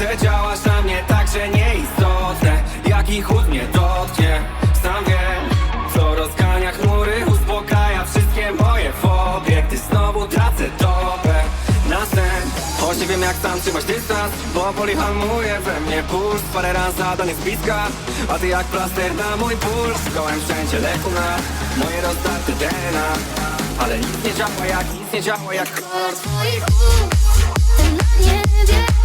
puste Działasz na mnie tak, że nieistotne Jaki chód mnie dotknie. Sam wiem, co rozgania chmury Uspokaja wszystkie moje fobie. Gdy znowu tracę topę na sen. Choć nie wiem jak sam trzymać dystans Bo boli hamuje we mnie puls. Parę razy zadanie z bliska A ty jak plaster na mój puls. Kołem wszędzie lekuna Moje rozdarte DNA. Ale nic nie działa jak, nic nie działa jak na niebie.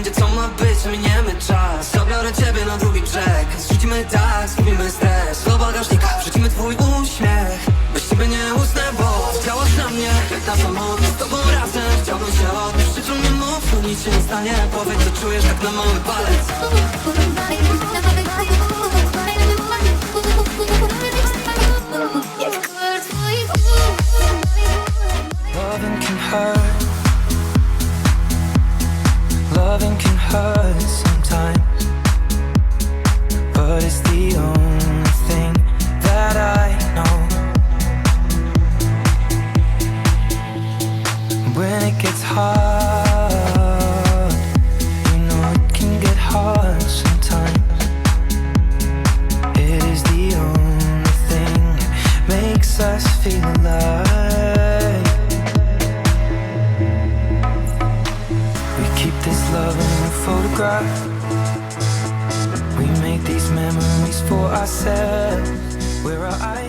Będzie co ma być Miniemy czas Zabiorę ciebie na drugi brzeg Zrzucimy tak, zgubimy stres Do bagażnika wrzucimy twój uśmiech Bez ciebie nie usnę, bo Działasz na mnie, jak na samochód Z tobą razem chciałbym się odbić Przyczyn nie mów, to nic się nie stanie Powiedz co czujesz, tak na mały palec you know it can get hard sometimes. It is the only thing that makes us feel alive. We keep this love in a photograph. We make these memories for ourselves. Where our